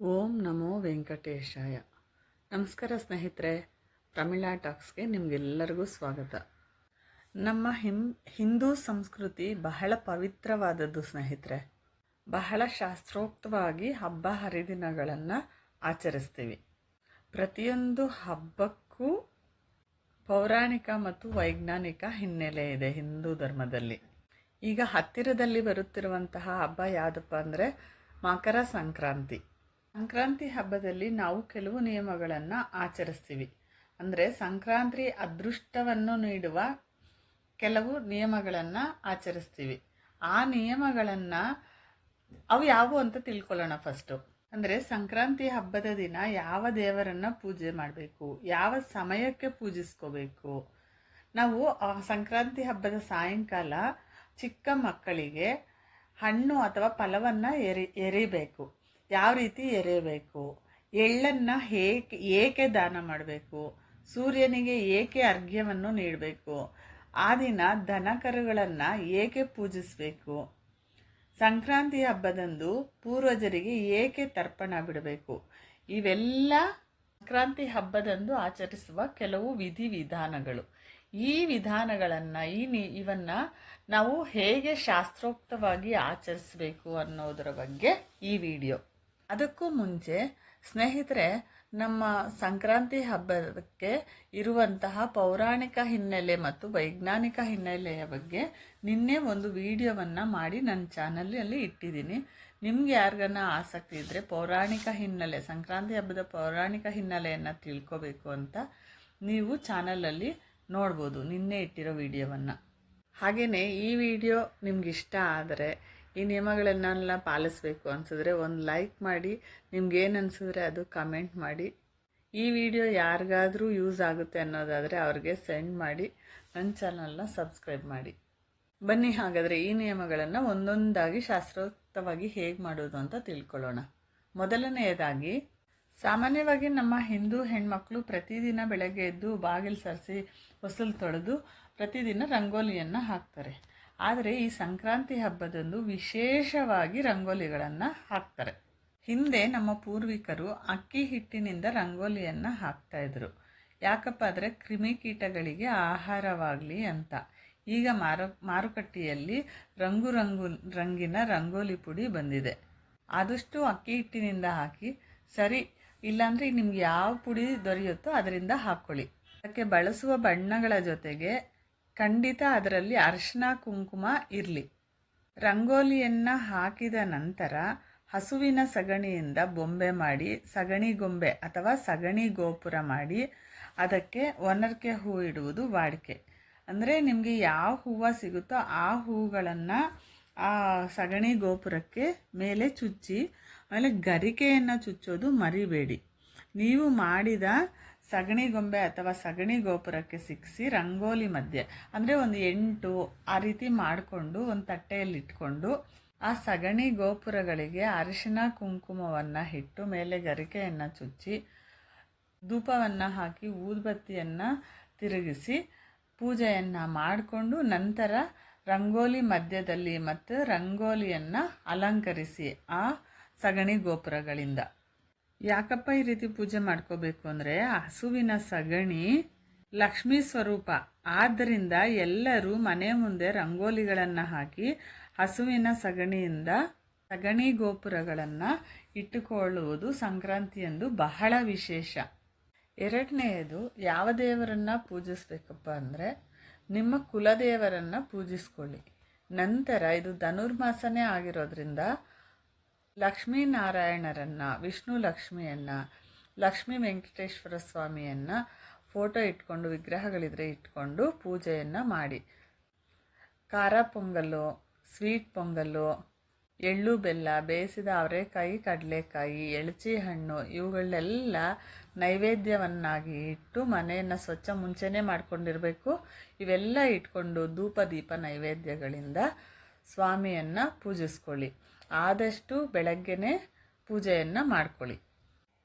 ಓಂ ನಮೋ ವೆಂಕಟೇಶಾಯ. ನಮಸ್ಕಾರ ಸ್ನೇಹಿತರೆ ಪ್ರಮಿಳಾ ಟಾಕ್ಸ್ಗೆ ನಿಮಗೆಲ್ಲರಿಗೂ ಸ್ವಾಗತ. ನಮ್ಮ ಹಿಂ, ಹಿಂದೂ ಸಂಸ್ಕೃತಿ ಬಹಳ ಪವಿತ್ರವಾದದ್ದು ಸ್ನೇಹಿತರೆ. ಬಹಳ ಶಾಸ್ತ್ರೋಕ್ತವಾಗಿ ಹಬ್ಬ ಹರಿದಿನಗಳನ್ನು ಆಚರಿಸ್ತೀವಿ. ಪ್ರತಿಯೊಂದು ಹಬ್ಬಕ್ಕೂ ಪೌರಾಣಿಕ ಮತ್ತು ವೈಜ್ಞಾನಿಕ ಹಿನ್ನೆಲೆ ಇದೆ ಹಿಂದೂ ಧರ್ಮದಲ್ಲಿ. ಈಗ ಹತ್ತಿರದಲ್ಲಿ ಬರುತ್ತಿರುವಂತಹ ಹಬ್ಬ ಯಾವುದಪ್ಪ ಅಂದರೆ ಮಕರ ಸಂಕ್ರಾಂತಿ. ಸಂಕ್ರಾಂತಿ ಹಬ್ಬದಲ್ಲಿ ನಾವು ಕೆಲವು ನಿಯಮಗಳನ್ನು ಆಚರಿಸ್ತೀವಿ. ಅಂದರೆ ಸಂಕ್ರಾಂತಿ ಅದೃಷ್ಟವನ್ನು ನೀಡುವ ಕೆಲವು ನಿಯಮಗಳನ್ನು ಆಚರಿಸ್ತೀವಿ. ಆ ನಿಯಮಗಳನ್ನು ಅವು ಯಾವು ಅಂತ ತಿಳ್ಕೊಳ್ಳೋಣ ಫಸ್ಟು ಅಂದರೆ ಸಂಕ್ರಾಂತಿ ಹಬ್ಬದ ದಿನ ಯಾವ ದೇವರನ್ನು ಪೂಜೆ ಮಾಡಬೇಕು, ಯಾವ ಸಮಯಕ್ಕೆ ಪೂಜಿಸ್ಕೋಬೇಕು. ನಾವು ಸಂಕ್ರಾಂತಿ ಹಬ್ಬದ ಸಾಯಂಕಾಲ ಚಿಕ್ಕ ಮಕ್ಕಳಿಗೆ ಹಣ್ಣು ಅಥವಾ ಫಲವನ್ನು ಎರಿ, ಎರಿಬೇಕು. ಯಾವ ರೀತಿ ಎರೆಯಬೇಕು? ಎಳ್ಳನ್ನು ಹೇಗೆ, ಏಕೆ ದಾನ ಮಾಡಬೇಕು? ಸೂರ್ಯನಿಗೆ ಏಕೆ ಅರ್ಘ್ಯವನ್ನು ನೀಡಬೇಕು? ಆ ದಿನ ದನಕರುಗಳನ್ನು ಏಕೆ ಪೂಜಿಸಬೇಕು? ಸಂಕ್ರಾಂತಿ ಹಬ್ಬದಂದು ಪೂರ್ವಜರಿಗೆ ಏಕೆ ತರ್ಪಣ ಬಿಡಬೇಕು? ಇವೆಲ್ಲ ಸಂಕ್ರಾಂತಿ ಹಬ್ಬದಂದು ಆಚರಿಸುವ ಕೆಲವು ವಿಧಿವಿಧಾನಗಳು ಈ ವಿಧಾನಗಳನ್ನು, ಈ ನಿ, ಇವನ್ನು ನಾವು ಹೇಗೆ ಶಾಸ್ತ್ರೋಕ್ತವಾಗಿ ಆಚರಿಸಬೇಕು ಅನ್ನೋದರ ಬಗ್ಗೆ ಈ ವಿಡಿಯೋ. ಅದಕ್ಕೂ ಮುಂಚೆ ಸ್ನೇಹಿತರೆ, ನಮ್ಮ ಸಂಕ್ರಾಂತಿ ಹಬ್ಬಕ್ಕೆ ಇರುವಂತಹ ಪೌರಾಣಿಕ ಹಿನ್ನೆಲೆ ಮತ್ತು ವೈಜ್ಞಾನಿಕ ಹಿನ್ನೆಲೆಯ ಬಗ್ಗೆ ನಿನ್ನೆ ಒಂದು ವಿಡಿಯೋವನ್ನು ಮಾಡಿ ನನ್ನ ಚಾನಲಲ್ಲಿ ಇಟ್ಟಿದ್ದೀನಿ. ನಿಮ್ಗೆ ಯಾರಿಗನ್ನ ಆಸಕ್ತಿ ಇದ್ದರೆ ಪೌರಾಣಿಕ ಹಿನ್ನೆಲೆ, ಸಂಕ್ರಾಂತಿ ಹಬ್ಬದ ಪೌರಾಣಿಕ ಹಿನ್ನೆಲೆಯನ್ನು ತಿಳ್ಕೋಬೇಕು ಅಂತ ನೀವು ಚಾನಲಲ್ಲಿ ನೋಡ್ಬೋದು, ನಿನ್ನೆ ಇಟ್ಟಿರೋ ವಿಡಿಯೋವನ್ನು. ಹಾಗೆಯೇ ಈ ವಿಡಿಯೋ ನಿಮ್ಗೆ ಇಷ್ಟ ಆದರೆ ಈ ನಿಯಮಗಳನ್ನೆಲ್ಲ ಪಾಲಿಸ್ಬೇಕು ಅನಿಸಿದ್ರೆ ಒಂದು ಲೈಕ್ ಮಾಡಿ ನಿಮ್ಗೇನು ಅನಿಸಿದ್ರೆ ಅದು ಕಮೆಂಟ್ ಮಾಡಿ. ಈ ವಿಡಿಯೋ ಯಾರಿಗಾದರೂ ಯೂಸ್ ಆಗುತ್ತೆ ಅನ್ನೋದಾದರೆ ಅವ್ರಿಗೆ ಸೆಂಡ್ ಮಾಡಿ ನನ್ನ ಚಾನಲ್ನ ಸಬ್ಸ್ಕ್ರೈಬ್ ಮಾಡಿ. ಬನ್ನಿ ಹಾಗಾದರೆ ಈ ನಿಯಮಗಳನ್ನು ಒಂದೊಂದಾಗಿ ಶಾಸ್ತ್ರೋಕ್ತವಾಗಿ ಹೇಗೆ ಮಾಡೋದು ಅಂತ ತಿಳ್ಕೊಳ್ಳೋಣ. ಮೊದಲನೆಯದಾಗಿ, ಸಾಮಾನ್ಯವಾಗಿ ನಮ್ಮ ಹಿಂದೂ ಹೆಣ್ಮಕ್ಳು ಪ್ರತಿದಿನ ಬೆಳಗ್ಗೆ ಎದ್ದು ಬಾಗಿಲು ಸರಿಸಿ, ಹೊಸಲು ತೊಳೆದು ಪ್ರತಿದಿನ ರಂಗೋಲಿಯನ್ನು ಹಾಕ್ತಾರೆ. ಆದರೆ ಈ ಸಂಕ್ರಾಂತಿ ಹಬ್ಬದಂದು ವಿಶೇಷವಾಗಿ ರಂಗೋಲಿಗಳನ್ನು ಹಾಕ್ತಾರೆ. ಹಿಂದೆ ನಮ್ಮ ಪೂರ್ವಿಕರು ಅಕ್ಕಿ ಹಿಟ್ಟಿನಿಂದ ರಂಗೋಲಿಯನ್ನು ಹಾಕ್ತಾಯಿದ್ರು ಯಾಕಪ್ಪ ಅಂದರೆ ಕ್ರಿಮಿಕೀಟಗಳಿಗೆ ಆಹಾರವಾಗಲಿ ಅಂತ. ಈಗ ಮಾರು, ಮಾರುಕಟ್ಟೆಯಲ್ಲಿ ರಂಗು ರಂಗು, ರಂಗಿನ ರಂಗೋಲಿ ಪುಡಿ ಬಂದಿದೆ. ಆದಷ್ಟು ಅಕ್ಕಿ ಹಿಟ್ಟಿನಿಂದ ಹಾಕಿ, ಸರಿ, ಇಲ್ಲಾಂದರೆ ನಿಮ್ಗೆ ಯಾವ ಪುಡಿ ದೊರೆಯುತ್ತೋ ಅದರಿಂದ ಹಾಕ್ಕೊಳ್ಳಿ ಅದಕ್ಕೆ ಬಳಸುವ ಬಣ್ಣಗಳ ಜೊತೆಗೆ ಖಂಡಿತ ಅದರಲ್ಲಿ ಅರಿಶಿನ ಕುಂಕುಮ ಇರಲಿ. ರಂಗೋಲಿಯನ್ನು ಹಾಕಿದ ನಂತರ ಹಸುವಿನ ಸಗಣಿಯಿಂದ ಬೊಂಬೆ ಮಾಡಿ, ಸಗಣಿ ಗೊಂಬೆ ಅಥವಾ ಸಗಣಿ ಗೋಪುರ ಮಾಡಿ ಅದಕ್ಕೆ ಒನರ್ಕೆ ಹೂ ಇಡುವುದು ವಾಡಿಕೆ. ಅಂದರೆ ನಿಮಗೆ ಯಾವ ಹೂವು ಸಿಗುತ್ತೋ ಆ ಹೂಗಳನ್ನು ಆ ಸಗಣಿ ಗೋಪುರಕ್ಕೆ ಮೇಲೆ ಚುಚ್ಚಿ, ಆಮೇಲೆ ಗರಿಕೆಯನ್ನು ಚುಚ್ಚೋದು ಮರಿಬೇಡಿ. ನೀವು ಮಾಡಿದ ಸಗಣಿ ಗೊಂಬೆ ಅಥವಾ ಸಗಣಿ ಗೋಪುರಕ್ಕೆ ಸಿಕ್ಕಿಸಿ ರಂಗೋಲಿ ಮಧ್ಯೆ, ಅಂದರೆ ಒಂದು ಎಂಟು ಆ ರೀತಿ ಮಾಡಿಕೊಂಡು ಒಂದು ತಟ್ಟೆಯಲ್ಲಿ ಇಟ್ಕೊಂಡು ಆ ಸಗಣಿ ಗೋಪುರಗಳಿಗೆ ಅರಿಶಿನ ಕುಂಕುಮವನ್ನು ಇಟ್ಟು ಮೇಲೆ ಗರಿಕೆಯನ್ನು ಚುಚ್ಚಿ, ಧೂಪವನ್ನು ಹಾಕಿ ಊದ್ಬತ್ತಿಯನ್ನು ತಿರುಗಿಸಿ ಪೂಜೆಯನ್ನು ಮಾಡಿಕೊಂಡು ನಂತರ ರಂಗೋಲಿ ಮಧ್ಯದಲ್ಲಿ ಮತ್ತು ರಂಗೋಲಿಯನ್ನು ಅಲಂಕರಿಸಿ ಆ ಸಗಣಿ ಗೋಪುರಗಳಿಂದ. ಯಾಕಪ್ಪ ಈ ರೀತಿ ಪೂಜೆ ಮಾಡ್ಕೋಬೇಕು ಅಂದರೆ ಹಸುವಿನ ಸಗಣಿ ಲಕ್ಷ್ಮೀ ಸ್ವರೂಪ. ಆದ್ದರಿಂದ ಎಲ್ಲರೂ ಮನೆ ಮುಂದೆ ರಂಗೋಲಿಗಳನ್ನು ಹಾಕಿ ಹಸುವಿನ ಸಗಣಿಯಿಂದ ಸಗಣಿ ಗೋಪುರಗಳನ್ನು ಇಟ್ಟುಕೊಳ್ಳುವುದು ಸಂಕ್ರಾಂತಿಯಂದು ಬಹಳ ವಿಶೇಷ. ಎರಡನೆಯದು, ಯಾವ ದೇವರನ್ನು ಪೂಜಿಸ್ಬೇಕಪ್ಪ ಅಂದರೆ ನಿಮ್ಮ ಕುಲದೇವರನ್ನು ಪೂಜಿಸ್ಕೊಳ್ಳಿ. ನಂತರ ಇದು ಧನುರ್ಮಾಸನೇ ಆಗಿರೋದ್ರಿಂದ ಲಕ್ಷ್ಮೀನಾರಾಯಣರನ್ನು, ವಿಷ್ಣು ಲಕ್ಷ್ಮಿಯನ್ನು, ಲಕ್ಷ್ಮೀ ವೆಂಕಟೇಶ್ವರ ಸ್ವಾಮಿಯನ್ನು ಫೋಟೋ ಇಟ್ಕೊಂಡು, ವಿಗ್ರಹಗಳಿದ್ರೆ ಇಟ್ಕೊಂಡು ಪೂಜೆಯನ್ನು ಮಾಡಿ. ಖಾರ ಪೊಂಗಲ್ಲು ಸ್ವೀಟ್ ಪೊಂಗಲ್ಲು ಎಳ್ಳು ಬೆಲ್ಲ, ಬೇಯಿಸಿದ ಅವರೆಕಾಯಿ, ಕಡಲೆಕಾಯಿ, ಎಳಚಿ ಹಣ್ಣು ಇವುಗಳನ್ನೆಲ್ಲ ನೈವೇದ್ಯವನ್ನಾಗಿ ಇಟ್ಟು ಮನೆಯನ್ನು ಸ್ವಚ್ಛ ಮುಂಚೆನೇ ಮಾಡ್ಕೊಂಡಿರಬೇಕು. ಇವೆಲ್ಲ ಇಟ್ಕೊಂಡು ಧೂಪ ದೀಪ ನೈವೇದ್ಯಗಳಿಂದ ಸ್ವಾಮಿಯನ್ನು ಪೂಜಿಸ್ಕೊಳ್ಳಿ. ಆದಷ್ಟು ಬೆಳಗ್ಗೆನೇ ಪೂಜೆಯನ್ನು ಮಾಡ್ಕೊಳ್ಳಿ.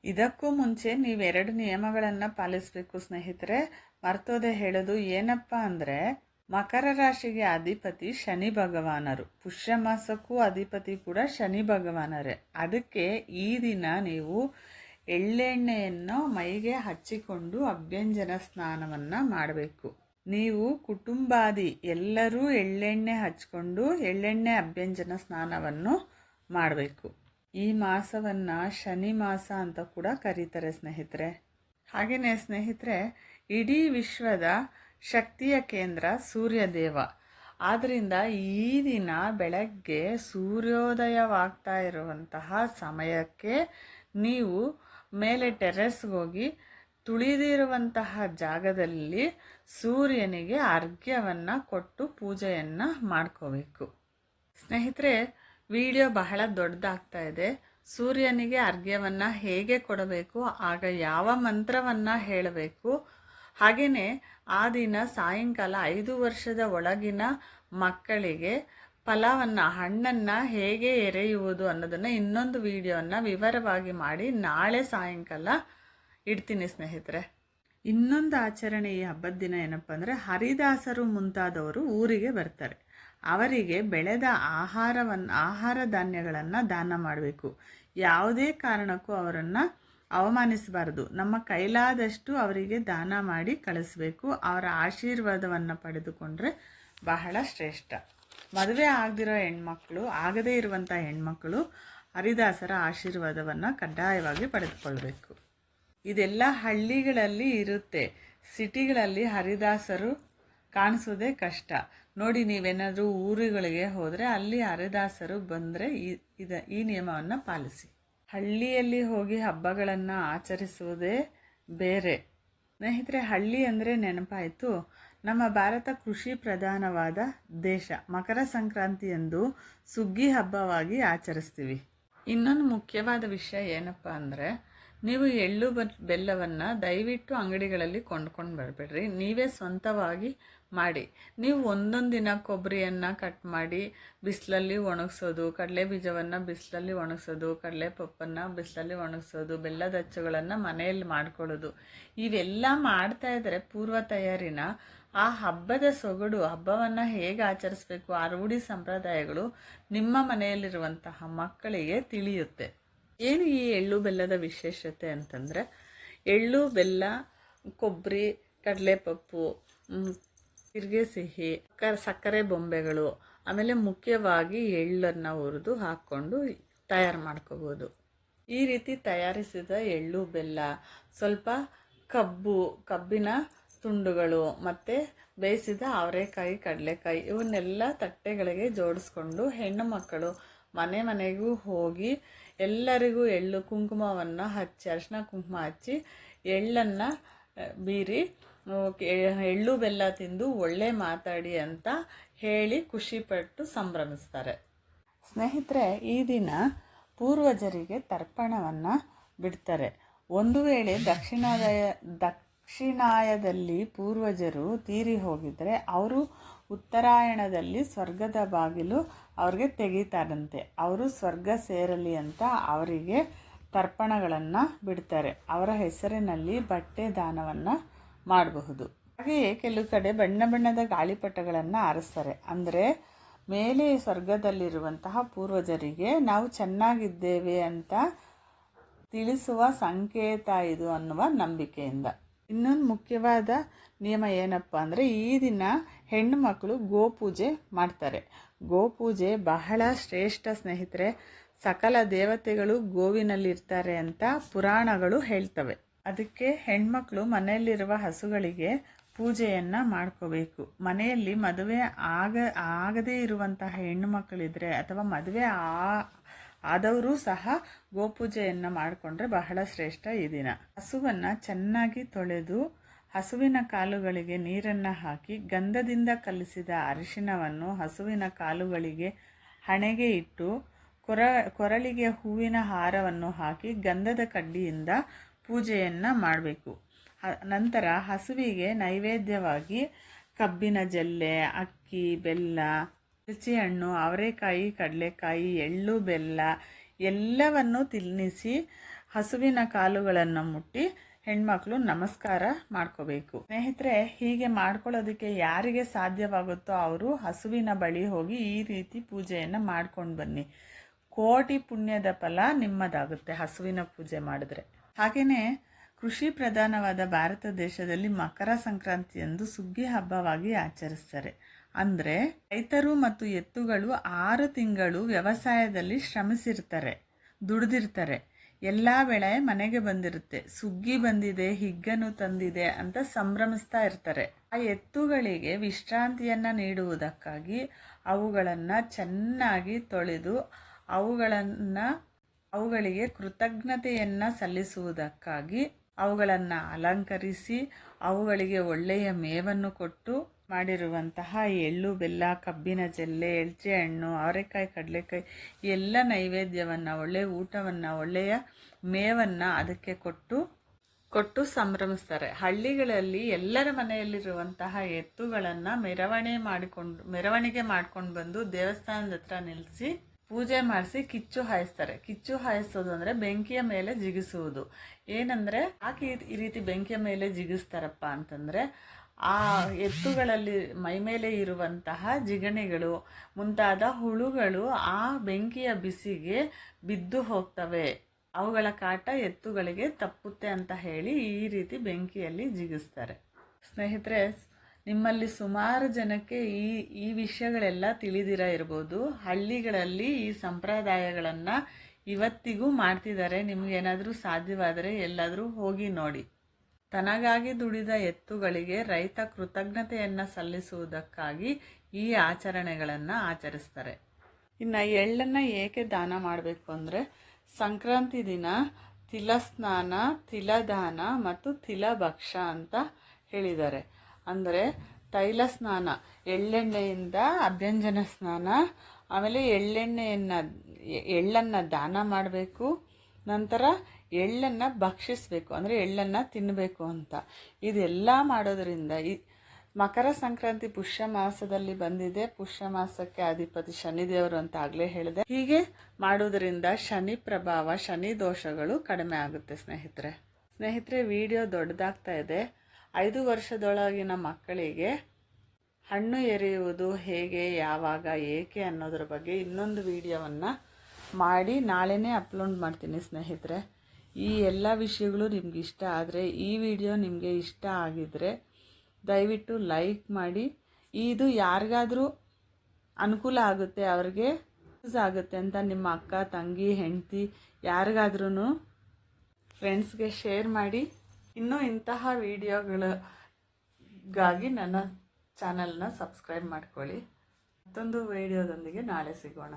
ಇದಕ್ಕೂ ಮುಂಚೆ ನೀವು ಎರಡು ನಿಯಮಗಳನ್ನು ಪಾಲಿಸಬೇಕು ಸ್ನೇಹಿತರೆ. ಮರ್ತೋದೆ ಹೇಳೋದು ಏನಪ್ಪ ಅಂದರೆ, ಮಕರ ರಾಶಿಗೆ ಅಧಿಪತಿ ಶನಿ ಭಗವಾನರು. ಪುಷ್ಯ ಮಾಸಕ್ಕೂ ಅಧಿಪತಿ ಕೂಡ ಶನಿ ಭಗವಾನರೇ. ಅದಕ್ಕೆ ಈ ದಿನ ನೀವು ಎಳ್ಳೆಣ್ಣೆಯನ್ನು ಮೈಗೆ ಹಚ್ಚಿಕೊಂಡು ಅಭ್ಯಂಜನ ಸ್ನಾನವನ್ನು ಮಾಡಬೇಕು. ನೀವು ಕುಟುಂಬಾದಿ ಎಲ್ಲರೂ ಎಳ್ಳೆಣ್ಣೆ ಹಚ್ಕೊಂಡು ಎಳ್ಳೆಣ್ಣೆ ಅಭ್ಯಂಜನ ಸ್ನಾನವನ್ನು ಮಾಡಬೇಕು. ಈ ಮಾಸವನ್ನು ಶನಿ ಮಾಸ ಅಂತ ಕೂಡ ಕರೀತಾರೆ ಸ್ನೇಹಿತರೆ. ಹಾಗೆಯೇ ಸ್ನೇಹಿತರೆ, ಇಡೀ ವಿಶ್ವದ ಶಕ್ತಿಯ ಕೇಂದ್ರ ಸೂರ್ಯದೇವ. ಆದ್ದರಿಂದ ಈ ದಿನ ಬೆಳಗ್ಗೆ ಸೂರ್ಯೋದಯವಾಗ್ತಾ ಇರುವಂತಹ ಸಮಯಕ್ಕೆ ನೀವು ಮೇಲೆ ಟೆರೆಸ್ಗೆ ಹೋಗಿ ತುಳಿದಿರುವಂತಹ ಜಾಗದಲ್ಲಿ ಸೂರ್ಯನಿಗೆ ಅರ್ಘ್ಯವನ್ನು ಕೊಟ್ಟು ಪೂಜೆಯನ್ನು ಮಾಡ್ಕೋಬೇಕು. ಸ್ನೇಹಿತರೆ ವಿಡಿಯೋ ಬಹಳ ದೊಡ್ಡದಾಗ್ತಾ ಇದೆ. ಸೂರ್ಯನಿಗೆ ಅರ್ಘ್ಯವನ್ನು ಹೇಗೆ ಕೊಡಬೇಕು, ಆಗ ಯಾವ ಮಂತ್ರವನ್ನು ಹೇಳಬೇಕು. ಹಾಗೆಯೇ ಆ ದಿನ ಸಾಯಂಕಾಲ ಐದು ವರ್ಷದ ಒಳಗಿನ ಮಕ್ಕಳಿಗೆ ಫಲವನ್ನು, ಹಣ್ಣನ್ನು ಹೇಗೆ ಎರೆಯುವುದು ಅನ್ನೋದನ್ನು ಇನ್ನೊಂದು ವಿಡಿಯೋನ ವಿವರವಾಗಿ ಮಾಡಿ ನಾಳೆ ಸಾಯಂಕಾಲ ಇಡ್ತೀನಿ ಸ್ನೇಹಿತರೆ. ಇನ್ನೊಂದು ಆಚರಣೆ ಈ ಹಬ್ಬದ ದಿನ ಏನಪ್ಪ ಅಂದರೆ ಹರಿದಾಸರು ಮುಂತಾದವರು ಊರಿಗೆ ಬರ್ತಾರೆ. ಅವರಿಗೆ ಬೆಳೆದ ಆಹಾರವನ್ನು ಆಹಾರ ಧಾನ್ಯಗಳನ್ನು ದಾನ ಮಾಡಬೇಕು. ಯಾವುದೇ ಕಾರಣಕ್ಕೂ ಅವರನ್ನು ಅವಮಾನಿಸಬಾರದು. ನಮ್ಮ ಕೈಲಾದಷ್ಟು ಅವರಿಗೆ ದಾನ ಮಾಡಿ ಕಳಿಸ್ಬೇಕು. ಅವರ ಆಶೀರ್ವಾದವನ್ನು ಪಡೆದುಕೊಂಡ್ರೆ ಬಹಳ ಶ್ರೇಷ್ಠ. ಮದುವೆ ಆಗದಿರೋ ಹೆಣ್ಮಕ್ಳು, ಆಗದೇ ಇರುವಂಥ ಹೆಣ್ಮಕ್ಳು ಹರಿದಾಸರ ಆಶೀರ್ವಾದವನ್ನು ಕಡ್ಡಾಯವಾಗಿ ಪಡೆದುಕೊಳ್ಬೇಕು. ಇದೆಲ್ಲ ಹಳ್ಳಿಗಳಲ್ಲಿ ಇರುತ್ತೆ. ಸಿಟಿಗಳಲ್ಲಿ ಹರಿದಾಸರು ಕಾಣಿಸೋದೇ ಕಷ್ಟ. ನೋಡಿ, ನೀವೇನಾದರೂ ಊರುಗಳಿಗೆ ಹೋದರೆ ಅಲ್ಲಿ ಹರಿದಾಸರು ಬಂದರೆ ಈ ಈ ನಿಯಮವನ್ನು ಪಾಲಿಸಿ. ಹಳ್ಳಿಯಲ್ಲಿ ಹೋಗಿ ಹಬ್ಬಗಳನ್ನು ಆಚರಿಸುವುದೇ ಬೇರೆ. ಸ್ನೇಹಿತರೆ, ಹಳ್ಳಿ ಅಂದರೆ ನೆನಪಾಯಿತು, ನಮ್ಮ ಭಾರತ ಕೃಷಿ ಪ್ರಧಾನವಾದ ದೇಶ. ಮಕರ ಸಂಕ್ರಾಂತಿ ಎಂದು ಸುಗ್ಗಿ ಹಬ್ಬವಾಗಿ ಆಚರಿಸ್ತೀವಿ. ಇನ್ನೊಂದು ಮುಖ್ಯವಾದ ವಿಷಯ ಏನಪ್ಪ ಅಂದರೆ, ನೀವು ಎಳ್ಳು ಬೆಲ್ಲವನ್ನು ದಯವಿಟ್ಟು ಅಂಗಡಿಗಳಲ್ಲಿ ಕೊಂಡ್ಕೊಂಡು ಬರಬೇಡ್ರಿ. ನೀವೇ ಸ್ವಂತವಾಗಿ ಮಾಡಿ. ನೀವು ಒಂದೊಂದು ದಿನ ಕೊಬ್ಬರಿಯನ್ನು ಕಟ್ ಮಾಡಿ, ಬಿಸಿಲಲ್ಲಿ ಒಣಗಿಸೋದು, ಕಡಲೆ ಬೀಜವನ್ನು ಬಿಸಿಲಲ್ಲಿ ಒಣಗಿಸೋದು, ಕಡಲೆ ಪಪ್ಪನ್ನು ಬಿಸಿಲಲ್ಲಿ ಒಣಗಿಸೋದು, ಬೆಲ್ಲದ ಅಚ್ಚುಗಳನ್ನು ಮನೆಯಲ್ಲಿ ಮಾಡ್ಕೊಳ್ಳೋದು ಇವೆಲ್ಲ ಮಾಡ್ತಾ ಇದ್ದರೆ ಪೂರ್ವ ತಯಾರಿನ ಆ ಹಬ್ಬದ ಸೊಗಡು, ಹಬ್ಬವನ್ನು ಹೇಗೆ ಆಚರಿಸ್ಬೇಕು, ಆ ರೂಢಿ ಸಂಪ್ರದಾಯಗಳು ನಿಮ್ಮ ಮನೆಯಲ್ಲಿರುವಂತಹ ಮಕ್ಕಳಿಗೆ ತಿಳಿಯುತ್ತೆ. ಏನು ಈ ಎಳ್ಳು ಬೆಲ್ಲದ ವಿಶೇಷತೆ ಅಂತಂದರೆ, ಎಳ್ಳು, ಬೆಲ್ಲ, ಕೊಬ್ಬರಿ ಕಡಲೆಪಪ್ಪು ತಿರ್ಗೆ ಸಿಹಿ ಸಕ್ಕರೆ ಬೊಂಬೆಗಳು, ಆಮೇಲೆ ಮುಖ್ಯವಾಗಿ ಎಳ್ಳನ್ನು ಹುರಿದು ಹಾಕ್ಕೊಂಡು ತಯಾರು ಮಾಡ್ಕೋಬೋದು. ಈ ರೀತಿ ತಯಾರಿಸಿದ ಎಳ್ಳು, ಬೆಲ್ಲ, ಸ್ವಲ್ಪ ಕಬ್ಬು, ಕಬ್ಬಿನ ತುಂಡುಗಳು ಮತ್ತು ಬೇಯಿಸಿದ ಅವರೆಕಾಯಿ, ಕಡಲೆಕಾಯಿ ಇವನ್ನೆಲ್ಲ ತಟ್ಟೆಗಳಿಗೆ ಜೋಡಿಸ್ಕೊಂಡು ಹೆಣ್ಣು ಮಕ್ಕಳು ಮನೆ ಮನೆಗೂ ಹೋಗಿ ಎಲ್ಲರಿಗೂ ಎಳ್ಳು ಕುಂಕುಮವನ್ನು ಹಚ್ಚಿ, ಅರಿಶಿನ ಕುಂಕುಮ ಹಚ್ಚಿ ಎಳ್ಳನ್ನು ಬೀರಿ ಎಳ್ಳು ಬೆಲ್ಲ ತಿಂದು ಒಳ್ಳೆ ಮಾತಾಡಿ ಅಂತ ಹೇಳಿ ಖುಷಿಪಟ್ಟು ಸಂಭ್ರಮಿಸ್ತಾರೆ. ಸ್ನೇಹಿತರೆ, ಈ ದಿನ ಪೂರ್ವಜರಿಗೆ ತರ್ಪಣವನ್ನು ಬಿಡ್ತಾರೆ. ಒಂದು ವೇಳೆ ದಕ್ಷಿಣಾದಯ, ದಕ್ಷಿಣಾಯದಲ್ಲಿ ಪೂರ್ವಜರು ತೀರಿ ಹೋಗಿದ್ರೆ ಅವರು ಉತ್ತರಾಯಣದಲ್ಲಿ ಸ್ವರ್ಗದ ಬಾಗಿಲು ಅವ್ರಿಗೆ ತೆಗೀತಾರಂತೆ. ಅವರು ಸ್ವರ್ಗ ಸೇರಲಿ ಅಂತ ಅವರಿಗೆ ತರ್ಪಣಗಳನ್ನು ಬಿಡ್ತಾರೆ. ಅವರ ಹೆಸರಿನಲ್ಲಿ ಬಟ್ಟೆ ದಾನವನ್ನು ಮಾಡಬಹುದು. ಹಾಗೆಯೇ ಕೆಲವು ಕಡೆ ಬಣ್ಣ ಬಣ್ಣದ ಗಾಳಿಪಟಗಳನ್ನು ಆರಿಸ್ತಾರೆ. ಅಂದರೆ ಮೇಲೆ ಸ್ವರ್ಗದಲ್ಲಿರುವಂತಹ ಪೂರ್ವಜರಿಗೆ ನಾವು ಚೆನ್ನಾಗಿದ್ದೇವೆ ಅಂತ ತಿಳಿಸುವ ಸಂಕೇತ ಇದು ಅನ್ನುವ ನಂಬಿಕೆಯಿಂದ. ಇನ್ನೊಂದು ಮುಖ್ಯವಾದ ನಿಯಮ ಏನಪ್ಪ ಅಂದರೆ ಈ ದಿನ ಹೆಣ್ಣು ಮಕ್ಕಳು ಗೋಪೂಜೆ ಮಾಡ್ತಾರೆ. ಗೋಪೂಜೆ ಬಹಳ ಶ್ರೇಷ್ಠ ಸ್ನೇಹಿತರೆ. ಸಕಲ ದೇವತೆಗಳು ಗೋವಿನಲ್ಲಿರ್ತಾರೆ ಅಂತ ಪುರಾಣಗಳು ಹೇಳ್ತವೆ. ಅದಕ್ಕೆ ಹೆಣ್ಮಕ್ಳು ಮನೆಯಲ್ಲಿರುವ ಹಸುಗಳಿಗೆ ಪೂಜೆಯನ್ನು ಮಾಡ್ಕೋಬೇಕು. ಮನೆಯಲ್ಲಿ ಮದುವೆ ಆಗ, ಆಗದೇ ಇರುವಂತಹ ಹೆಣ್ಣು ಮಕ್ಕಳಿದ್ರೆ ಅಥವಾ ಮದುವೆ ಆ, ಆದವರು ಸಹ ಗೋಪೂಜೆಯನ್ನು ಮಾಡಿಕೊಂಡ್ರೆ ಬಹಳ ಶ್ರೇಷ್ಠ ಈ ದಿನ. ಹಸುವನ್ನು ಚೆನ್ನಾಗಿ ತೊಳೆದು ಹಸುವಿನ ಕಾಲುಗಳಿಗೆ ನೀರನ್ನು ಹಾಕಿ ಗಂಧದಿಂದ ಕಲಿಸಿದ ಅರಿಶಿನವನ್ನು ಹಸುವಿನ ಕಾಲುಗಳಿಗೆ ಹಣೆಗೆ ಇಟ್ಟು ಕೊರ, ಕೊರಳಿಗೆ ಹೂವಿನ ಹಾರವನ್ನು ಹಾಕಿ ಗಂಧದ ಕಡ್ಡಿಯಿಂದ ಪೂಜೆಯನ್ನು ಮಾಡಬೇಕು. ನಂತರ ಹಸುವಿಗೆ ನೈವೇದ್ಯವಾಗಿ ಕಬ್ಬಿನ ಜಲ್ಲೆ, ಅಕ್ಕಿ, ಬೆಲ್ಲ ಹಣ್ಣು ಅವರೆಕಾಯಿ, ಕಡಲೆಕಾಯಿ, ಎಳ್ಳು, ಬೆಲ್ಲ ಎಲ್ಲವನ್ನು ತಿನ್ನಿಸಿ ಹಸುವಿನ ಕಾಲುಗಳನ್ನು ಮುಟ್ಟಿ ಹೆಣ್ಮಕ್ಳು ನಮಸ್ಕಾರ ಮಾಡ್ಕೋಬೇಕು. ಸ್ನೇಹಿತರೆ, ಹೀಗೆ ಮಾಡ್ಕೊಳ್ಳೋದಕ್ಕೆ ಯಾರಿಗೆ ಸಾಧ್ಯವಾಗುತ್ತೋ ಅವರು ಹಸುವಿನ ಬಳಿ ಹೋಗಿ ಈ ರೀತಿ ಪೂಜೆಯನ್ನು ಮಾಡ್ಕೊಂಡು ಬನ್ನಿ. ಕೋಟಿ ಪುಣ್ಯದ ಫಲ ನಿಮ್ಮದಾಗುತ್ತೆ ಹಸುವಿನ ಪೂಜೆ ಮಾಡಿದ್ರೆ. ಹಾಗೆಯೇ ಕೃಷಿ ಪ್ರಧಾನವಾದ ಭಾರತ ದೇಶದಲ್ಲಿ ಮಕರ ಸಂಕ್ರಾಂತಿಯಂದು ಸುಗ್ಗಿ ಹಬ್ಬವಾಗಿ ಆಚರಿಸ್ತಾರೆ. ಅಂದರೆ ರೈತರು ಮತ್ತು ಎತ್ತುಗಳು ಆರು ತಿಂಗಳು ವ್ಯವಸಾಯದಲ್ಲಿ ಶ್ರಮಿಸಿರ್ತಾರೆ, ದುಡಿದಿರ್ತಾರೆ. ಎಲ್ಲ ಬೆಳೆ ಮನೆಗೆ ಬಂದಿರುತ್ತೆ. ಸುಗ್ಗಿ ಬಂದಿದೆ ಹಿಗ್ಗನು ತಂದಿದೆ ಅಂತ ಸಂಭ್ರಮಿಸ್ತಾ ಇರ್ತಾರೆ. ಆ ಎತ್ತುಗಳಿಗೆ ವಿಶ್ರಾಂತಿಯನ್ನು ನೀಡುವುದಕ್ಕಾಗಿ ಅವುಗಳನ್ನು ಚೆನ್ನಾಗಿ ತೊಳೆದು ಅವುಗಳನ್ನು ಅವುಗಳಿಗೆ ಕೃತಜ್ಞತೆಯನ್ನು ಸಲ್ಲಿಸುವುದಕ್ಕಾಗಿ ಅವುಗಳನ್ನು ಅಲಂಕರಿಸಿ ಅವುಗಳಿಗೆ ಒಳ್ಳೆಯ ಮೇವನ್ನು ಕೊಟ್ಟು ಮಾಡಿರುವಂತಹ ಎಳ್ಳು, ಬೆಲ್ಲ, ಕಬ್ಬಿನ ಜಲ್ಲೆ, ಎಳ್ಚೆ ಹಣ್ಣು, ಅವರೆಕಾಯಿ, ಕಡಲೆಕಾಯಿ ಎಲ್ಲ ನೈವೇದ್ಯವನ್ನು ಒಳ್ಳೆಯ ಊಟವನ್ನು, ಒಳ್ಳೆಯ ಮೇವನ್ನು ಅದಕ್ಕೆ ಕೊಟ್ಟು ಕೊಟ್ಟು ಸಂಭ್ರಮಿಸ್ತಾರೆ. ಹಳ್ಳಿಗಳಲ್ಲಿ ಎಲ್ಲರ ಮನೆಯಲ್ಲಿರುವಂತಹ ಎತ್ತುಗಳನ್ನು ಮೆರವಣೆ ಮಾಡಿಕೊಂಡು, ಮೆರವಣಿಗೆ ಮಾಡ್ಕೊಂಡು ಬಂದು ದೇವಸ್ಥಾನದ ಹತ್ರ ನಿಲ್ಲಿಸಿ ಪೂಜೆ ಮಾಡಿಸಿ ಕಿಚ್ಚು ಹಾಯಿಸ್ತಾರೆ. ಕಿಚ್ಚು ಹಾಯಿಸೋದು ಅಂದರೆ ಬೆಂಕಿಯ ಮೇಲೆ ಜಿಗಿಸುವುದು. ಏನಂದರೆ ಯಾಕೆ ಈ ರೀತಿ ಬೆಂಕಿಯ ಮೇಲೆ ಜಿಗಿಸ್ತಾರಪ್ಪ ಅಂತಂದರೆ ಆ ಎತ್ತುಗಳಲ್ಲಿ ಮೈಮೇಲೆ ಇರುವಂತಹ ಜಿಗಣೆಗಳು, ಮುಂತಾದ ಹುಳುಗಳು ಆ ಬೆಂಕಿಯ ಬಿಸಿಗೆ ಬಿದ್ದು ಹೋಗ್ತವೆ. ಅವುಗಳ ಕಾಟ ಎತ್ತುಗಳಿಗೆ ತಪ್ಪುತ್ತೆ ಅಂತ ಹೇಳಿ ಈ ರೀತಿ ಬೆಂಕಿಯಲ್ಲಿ ಜಿಗಿಸ್ತಾರೆ. ಸ್ನೇಹಿತರೆ ನಿಮ್ಮಲ್ಲಿ ಸುಮಾರು ಜನಕ್ಕೆ ಈ ಈ ವಿಷಯಗಳೆಲ್ಲ ತಿಳಿದಿರ ಇರ್ಬೋದು. ಹಳ್ಳಿಗಳಲ್ಲಿ ಈ ಸಂಪ್ರದಾಯಗಳನ್ನು ಇವತ್ತಿಗೂ ಮಾಡ್ತಿದ್ದಾರೆ. ನಿಮಗೇನಾದರೂ ಸಾಧ್ಯವಾದರೆ ಎಲ್ಲಾದರೂ ಹೋಗಿ ನೋಡಿ. ತನಗಾಗಿ ದುಡಿದ ಎತ್ತುಗಳಿಗೆ ರೈತ ಕೃತಜ್ಞತೆಯನ್ನು ಸಲ್ಲಿಸುವುದಕ್ಕಾಗಿ ಈ ಆಚರಣೆಗಳನ್ನು ಆಚರಿಸ್ತಾರೆ. ಇನ್ನು ಎಳ್ಳನ್ನು ಏಕೆ ದಾನ ಮಾಡಬೇಕು ಅಂದರೆ, ಸಂಕ್ರಾಂತಿ ದಿನ ತಿಲಸ್ನಾನ, ತಿಲದಾನ ಮತ್ತು ತಿಲಭಕ್ಷ ಅಂತ ಹೇಳಿದ್ದಾರೆ. ಅಂದರೆ ತೈಲ ಸ್ನಾನ, ಎಳ್ಳೆಣ್ಣೆಯಿಂದ ಅಭ್ಯಂಜನ ಸ್ನಾನ, ಆಮೇಲೆ ಎಳ್ಳೆಣ್ಣೆಯನ್ನು, ಎಳ್ಳನ್ನು ದಾನ ಮಾಡಬೇಕು, ನಂತರ ಎಳ್ಳನ್ನು ಭಕ್ಷಿಸಬೇಕು, ಅಂದರೆ ಎಳ್ಳನ್ನು ತಿನ್ನಬೇಕು ಅಂತ. ಇದೆಲ್ಲ ಮಾಡೋದರಿಂದ ಈ ಮಕರ ಸಂಕ್ರಾಂತಿ ಪುಷ್ಯ ಮಾಸದಲ್ಲಿ ಬಂದಿದೆ. ಪುಷ್ಯ ಮಾಸಕ್ಕೆ ಅಧಿಪತಿ ಶನಿದೇವರು ಅಂತ ಆಗಲೇ ಹೇಳಿದೆ. ಹೀಗೆ ಮಾಡೋದರಿಂದ ಶನಿ ಪ್ರಭಾವ, ಶನಿ ದೋಷಗಳು ಕಡಿಮೆ ಆಗುತ್ತೆ ಸ್ನೇಹಿತರೆ. ಸ್ನೇಹಿತರೆ ವಿಡಿಯೋ ದೊಡ್ಡದಾಗ್ತಾ ಇದೆ. ಐದು ವರ್ಷದೊಳಗಿನ ಮಕ್ಕಳಿಗೆ ಹಣ್ಣು ಎರೆಯುವುದು ಹೇಗೆ, ಯಾವಾಗ, ಏಕೆ ಅನ್ನೋದ್ರ ಬಗ್ಗೆ ಇನ್ನೊಂದು ವಿಡಿಯೋವನ್ನು ಮಾಡಿ ನಾಳೆನೇ ಅಪ್ಲೋಡ್ ಮಾಡ್ತೀನಿ ಸ್ನೇಹಿತರೆ. ಈ ಎಲ್ಲ ವಿಷಯಗಳು ನಿಮ್ಗೆ ಇಷ್ಟ ಆದರೆ, ಈ ವಿಡಿಯೋ ನಿಮಗೆ ಇಷ್ಟ ಆಗಿದ್ರೆ ದಯವಿಟ್ಟು ಲೈಕ್ ಮಾಡಿ. ಇದು ಯಾರಿಗಾದರೂ ಅನುಕೂಲ ಆಗುತ್ತೆ, ಅವ್ರಿಗೆ ಯೂಸ್ ಆಗುತ್ತೆ ಅಂತ ನಿಮ್ಮ ಅಕ್ಕ, ತಂಗಿ, ಹೆಂಡತಿ ಯಾರಿಗಾದ್ರೂ ಫ್ರೆಂಡ್ಸ್ಗೆ ಶೇರ್ ಮಾಡಿ. ಇನ್ನೂ ಇಂತಹ ವಿಡಿಯೋಗಳಿಗಾಗಿ ನನ್ನ ಚಾನಲ್ನ ಸಬ್ಸ್ಕ್ರೈಬ್ ಮಾಡ್ಕೊಳ್ಳಿ. ಮತ್ತೊಂದು ವಿಡಿಯೋದೊಂದಿಗೆ ನಾಳೆ ಸಿಗೋಣ.